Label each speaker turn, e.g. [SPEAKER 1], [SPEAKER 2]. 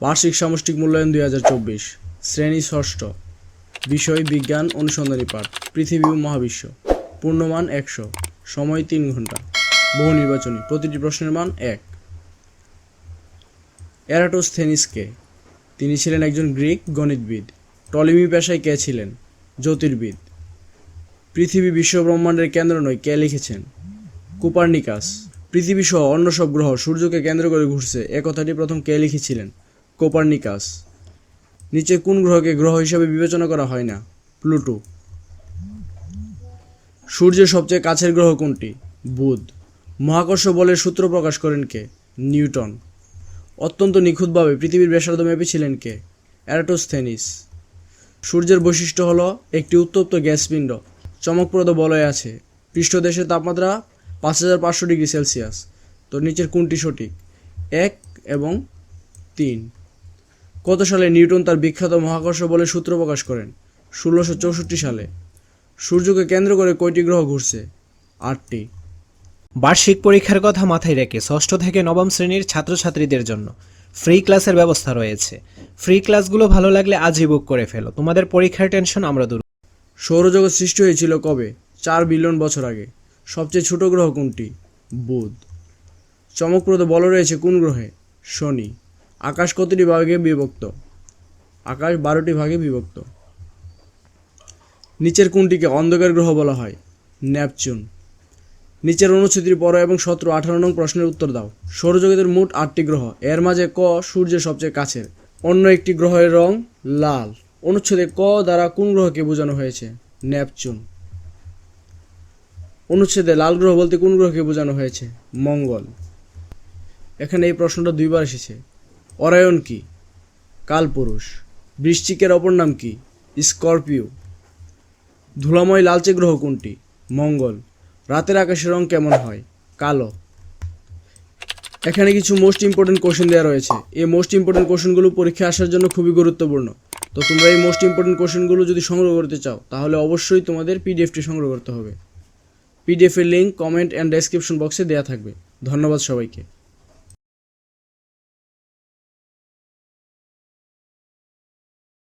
[SPEAKER 1] বার্ষিক সামষ্টিক মূল্যায়ন দুই হাজার চব্বিশ। শ্রেণি ষষ্ঠ। বিষয় বিজ্ঞান অনুসন্ধানী পাঠ। পৃথিবী ও মহাবিশ্ব। পূর্ণমান একশো। সময় তিন ঘণ্টা। বহু নির্বাচনী। প্রতিটি প্রশ্নের মান এক। এরাটোস্থেনিসকে তিনি ছিলেন একজন গ্রিক গণিতবিদ। টলিমি পেশায় কে ছিলেন? জ্যোতির্বিদ। পৃথিবী বিশ্ব ব্রহ্মাণ্ডের কেন্দ্র নয়, কে লিখেছেন? কুপার্নিকাস। পৃথিবী সহ অন্য সব গ্রহ সূর্যকে কেন্দ্র করে ঘুরছে। এ কথাটি প্রথম কে লিখেছিলেন? কোপার্নিকাস। নিচে কোন গ্রহকে গ্রহ হিসাবে বিবেচনা করা হয় না? প্লুটো। সূর্যের সবচেয়ে কাছের গ্রহ কোনটি? বুধ। মহাকর্ষ বলের সূত্র প্রকাশ করেন কে? নিউটন। অত্যন্ত নিখুঁতভাবে পৃথিবীর ব্যাসার্ধ মেপেছিলেন কে? অ্যারাটোস্থেনিস। সূর্যের বৈশিষ্ট্য হলো একটি উত্তপ্ত গ্যাসপিণ্ড চমকপ্রদ বলয় আছে। পৃষ্ঠদেশের তাপমাত্রা পাঁচ হাজার পাঁচশো ডিগ্রি সেলসিয়াস। তো নিচের কোনটি সঠিক? এক এবং তিন। কত সালে নিউটন তার বিখ্যাত মহাকর্ষ বলের সূত্র প্রকাশ করেন? ষোলোশো চৌষট্টি সালে। সূর্যকে কেন্দ্র করে কয়টি গ্রহ ঘুরছে? আটটি।
[SPEAKER 2] বার্ষিক পরীক্ষার কথা মাথায় রেখে ষষ্ঠ থেকে নবম শ্রেণির ছাত্রছাত্রীদের জন্য ফ্রি ক্লাসের ব্যবস্থা রয়েছে। ফ্রি ক্লাসগুলো ভালো লাগলে আজই বুক করে ফেলো। তোমাদের পরীক্ষার টেনশন আমরা দূর
[SPEAKER 1] সৌরজগৎ সৃষ্টি হয়েছিল কবে? চার বিলিয়ন বছর আগে। সবচেয়ে ছোট গ্রহ কোনটি? বুধ। চমকপ্রদ বল রয়েছে কোন গ্রহে? শনি। আকাশ কতটি ভাগে বিভক্ত? আকাশ বারোটি ভাগে বিভক্ত। নিচের কোনটিকে অন্ধকার গ্রহ বলা হয় ন্যাপচুন নিচের অনুচ্ছেদটি পড়ো এবং সতেরো আঠারো নং প্রশ্নের উত্তর দাও। সৌরজগতের মোট আটটি গ্রহ, এর মাঝে ক সূর্যের সবচেয়ে কাছের। অন্য একটি গ্রহের রং লাল। অনুচ্ছেদে ক দ্বারা কোন গ্রহকে বোঝানো হয়েছে? নেপচুন। অনুচ্ছেদে লাল গ্রহ বলতে কোন গ্রহকে বোঝানো হয়েছে? মঙ্গল। এখানে এই প্রশ্নটা দুইবার এসেছে। অরায়ন কি? কালপুরুষ। বৃশ্চিকের অপর নাম কি? স্করপিও। ধুলাময় লালচে গ্রহ কোনটি? মঙ্গল। রাতের আকাশের রং কেমন হয়? কালো। এখানে কিছু মোস্ট ইম্পর্টেন্ট কোশ্চেন দেওয়া রয়েছে। এই মোস্ট ইম্পর্টেন্ট কোশ্চেনগুলো পরীক্ষা আসার জন্য খুবই গুরুত্বপূর্ণ। তো তোমরা এই মোস্ট ইম্পর্টেন্ট কোশ্চেনগুলো যদি সংগ্রহ করতে চাও, তাহলে অবশ্যই তোমাদের পিডিএফটি সংগ্রহ করতে হবে। পিডিএফের লিঙ্ক কমেন্ট অ্যান্ড ডেসক্রিপশন বক্সে দেওয়া থাকবে। ধন্যবাদ সবাইকে।